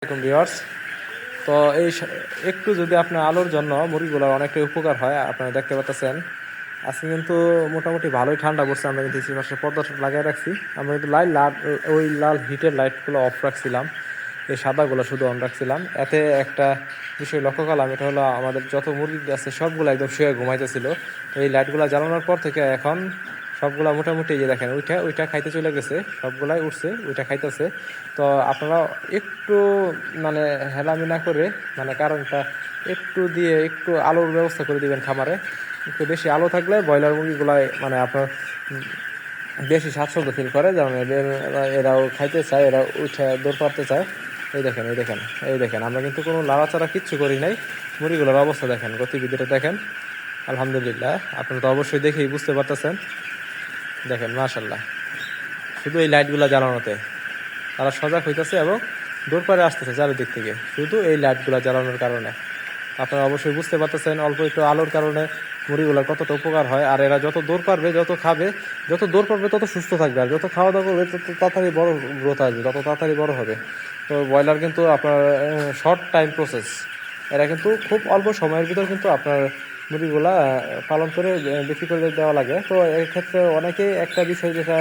আসসালামাইকুম ভিউয়ার্স। তো এই একটু যদি আপনার আলোর জন্য মুরগিগুলোর অনেকটাই উপকার হয়, আপনারা দেখতে পাচ্ছেন আজকে কিন্তু মোটামুটি ভালোই ঠান্ডা পড়ছে, আমরা কিন্তু এই পাশে পর্দা লাগিয়ে রাখছি। আমরা কিন্তু লাইট লাল ওই লাল হিটের লাইটগুলো অফ রাখছিলাম। এই সাদাগুলো শুধু অন রাখছিলাম। এতে একটা বিষয় লক্ষ্য করলাম, এটা হলো আমাদের যত মুরগি আছে, সবগুলো একদম শুয়ে ঘুমাইতেছিল। তো এই লাইটগুলো জ্বালানোর পর থেকে এখন সবগুলা মোটামুটি যে দেখেন, ওইটা ওইটা খাইতে চলে গেছে, সবগুলাই উঠছে, ওইটা খাইতেছে। তো আপনারা একটু মানে হেলামি না করে মানে কারণটা একটু দিয়ে একটু আলোর ব্যবস্থা করে দিবেন খামারে। একটু বেশি আলো থাকলে ব্রয়লার মুরগিগুলাই মানে আপনার বেশি স্বাচ্ছন্দ্য ফিল করে, যেমন এরাও খাইতে চায় এরা উঠে দৌড় পারতে চায়। এই দেখেন এই দেখেন এই দেখেন, আমরা কিন্তু কোনো লাড়াচাড়া কিচ্ছু করি নাই। মুরগিগুলোর অবস্থা দেখেন, গতিবিধিটা দেখেন। আলহামদুলিল্লাহ, আপনারা তো অবশ্যই দেখেই বুঝতে পারতেছেন। দেখেন মাশাল্লাহ শুধু এই লাইটগুলো জ্বালানোতে। তারা সজাগ হইতেছে এবং দূর পারে আসতেছে চারিদিক থেকে। শুধু এই লাইটগুলো জ্বালানোর কারণে। আপনারা অবশ্যই বুঝতে পারতেছেন, অল্প একটু আলোর কারণে মুড়িগুলোর কতটা উপকার হয়। আর এরা যত দূর পারবে, যত খাবে, যত দূর পারবে, তত সুস্থ থাকবে। আর যত খাওয়া দাওয়া করবে, তত তাড়াতাড়ি বড় গ্রোথ আসবে, তত তাড়াতাড়ি বড় হবে। তো ব্রয়লার কিন্তু আপনার শর্ট টাইম প্রসেস এরা কিন্তু খুব অল্প সময়ের ভিতর কিন্তু আপনার মুরগিগুলা পালন করে বিক্রি করে দেওয়া লাগে। তো এক্ষেত্রে অনেকেই একটা বিষয় যেটা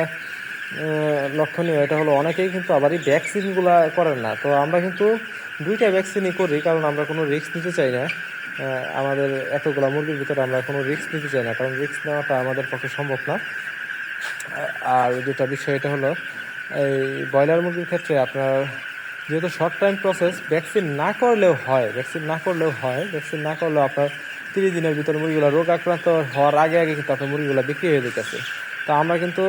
লক্ষণীয়, এটা হলো অনেকেই কিন্তু আবার এই ভ্যাকসিনগুলা করেন না। তো আমরা কিন্তু দুইটা ভ্যাকসিনই করি, কারণ আমরা কোনো রিস্ক নিতে চাই না। আমাদের এতগুলো মুরগির ভিতরে আমরা কোনো রিস্ক নিতে চাই না, কারণ রিস্ক নেওয়াটা আমাদের পক্ষে সম্ভব না। আর যেটা বিষয় এটা হলো, এই ব্রয়লার মুরগির ক্ষেত্রে আপনার যেহেতু শর্ট টাইম প্রসেস ভ্যাকসিন না করলেও হয় ভ্যাকসিন না করলেও হয় ভ্যাকসিন না করলেও আপনার তিরিশ দিনের ভিতরে মুরগিগুলো রোগ আক্রান্ত হওয়ার আগে আগে কিন্তু আপনার মুরগিগুলো বিক্রি হয়ে যেতেছে। তো আমরা কিন্তু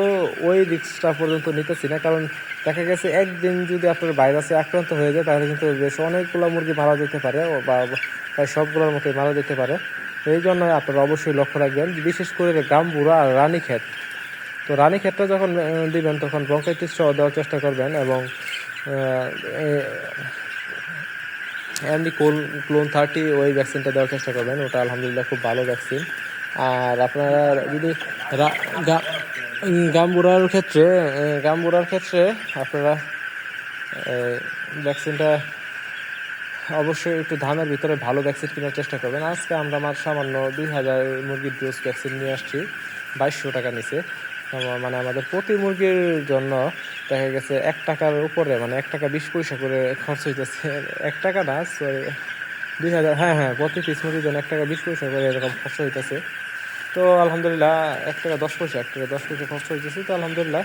ওই রিক্সটা পর্যন্ত নিতেছি না, কারণ দেখা গেছে একদিন যদি আপনার ভাইরাসে আক্রান্ত হয়ে যায়, তাহলে কিন্তু বেশ অনেকগুলো মুরগি মারা যেতে পারে বা প্রায় সবগুলোর মতোই মারা যেতে পারে। এই জন্য আপনারা অবশ্যই লক্ষ্য রাখবেন, বিশেষ করে গাম্বুরা আর রানীক্ষেত তো রানী ক্ষেত্রে যখন দিবেন, তখন ব্রঙ্কাইটিস সহ দেওয়ার চেষ্টা করবেন এবং এমনি কোল ক্লোন থার্টি ওই ভ্যাকসিনটা দেওয়ার চেষ্টা করবেন। ওটা আলহামদুলিল্লাহ খুব ভালো ভ্যাকসিন আর আপনারা যদি রা- গা- ক্ষেত্রে আহ, গাম্বুরার ক্ষেত্রে আপনারা ভ্যাকসিনটা অবশ্যই একটু ধানের ভিতরে ভালো ভ্যাকসিন কেনার চেষ্টা করবেন। আজকে আমরা আমার সামান্য দুই হাজার মুরগির ডোজ ভ্যাকসিন নিয়ে আসছি। বাইশশো টাকা নিচে। মানে আমাদের প্রতি মুরগির জন্য দেখা গেছে এক টাকার উপরে মানে এক টাকা বিশ পয়সা করে খরচ হইতেছে। এক টাকা না সরি দুই হাজার হ্যাঁ হ্যাঁ প্রতি পিস মুরগির জন্য এক টাকা বিশ পয়সা করে এরকম খরচ হইতেছে। তো আলহামদুলিল্লাহ, এক টাকা দশ পয়সা, এক টাকা দশ পয়সা খরচ হইতেছে। তো আলহামদুলিল্লাহ,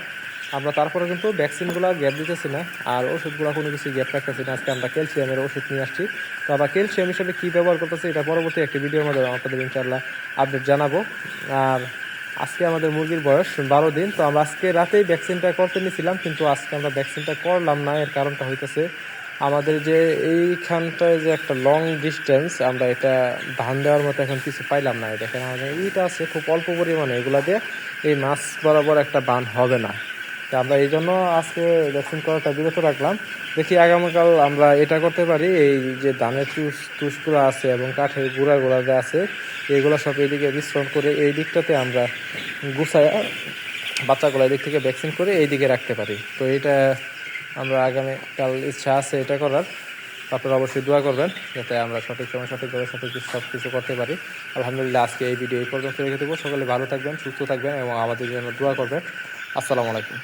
আমরা তারপরে কিন্তু ভ্যাকসিনগুলো গ্যাপ দিতেছি না, আর ওষুধগুলো কোনো কিছু গ্যাপ রাখতেছি না। আজকে আমরা ক্যালসিয়ামের ওষুধ নিয়ে আসছি। তো আবার ক্যালসিয়াম হিসেবে কী ব্যবহার করতেছি, এটা পরবর্তী একটি ভিডিওর মাধ্যমে আপনাদের ইনশাআল্লাহ আপডেট জানাব। আর আজকে আমাদের মুরগির বয়স বারো দিন, তো আমরা আজকে রাতেই ভ্যাকসিনটা করতে নিয়েছিলাম, কিন্তু আজকে আমরা ভ্যাকসিনটা করলাম না, এর কারণটা হইতেছে আমাদের যে এইখানটায় যে একটা লং ডিস্টেন্স আমরা এটা ধান দেওয়ার মতো এখন কিছু পাইলাম না। দেখেন আমাদের ইটা আছে, খুব অল্প পরিমাণে, এগুলা দিয়ে এই মাছ বরাবর একটা বান হবে না। তা আমরা এই জন্য আজকে ভ্যাকসিন করাটা বিরত রাখলাম। দেখি আগামীকাল আমরা এটা করতে পারি, এই যে ধানের তুষ, তুষগুলো আছে এবং কাঠের গুঁড়াগুলো যা আছে, এগুলো সব এইদিকে মিশ্রণ করে এই দিকটাতে আমরা গুছায় বাচ্চাগুলো এদিক থেকে ভ্যাকসিন করে এই দিকে রাখতে পারি। তো এটা আমরা আগামীকাল ইচ্ছা আছে এটা করার। আপনারা অবশ্যই দোয়া করবেন, যাতে আমরা সঠিক সময়, সঠিকভাবে সঠিক সব কিছু করতে পারি। আলহামদুলিল্লাহ, আজকে এই ভিডিও এই পর্যন্ত রেখে দেবো। সকলে ভালো থাকবেন, সুস্থ থাকবেন এবং আমাদের জন্য দোয়া করবেন। আসসালামু আলাইকুম।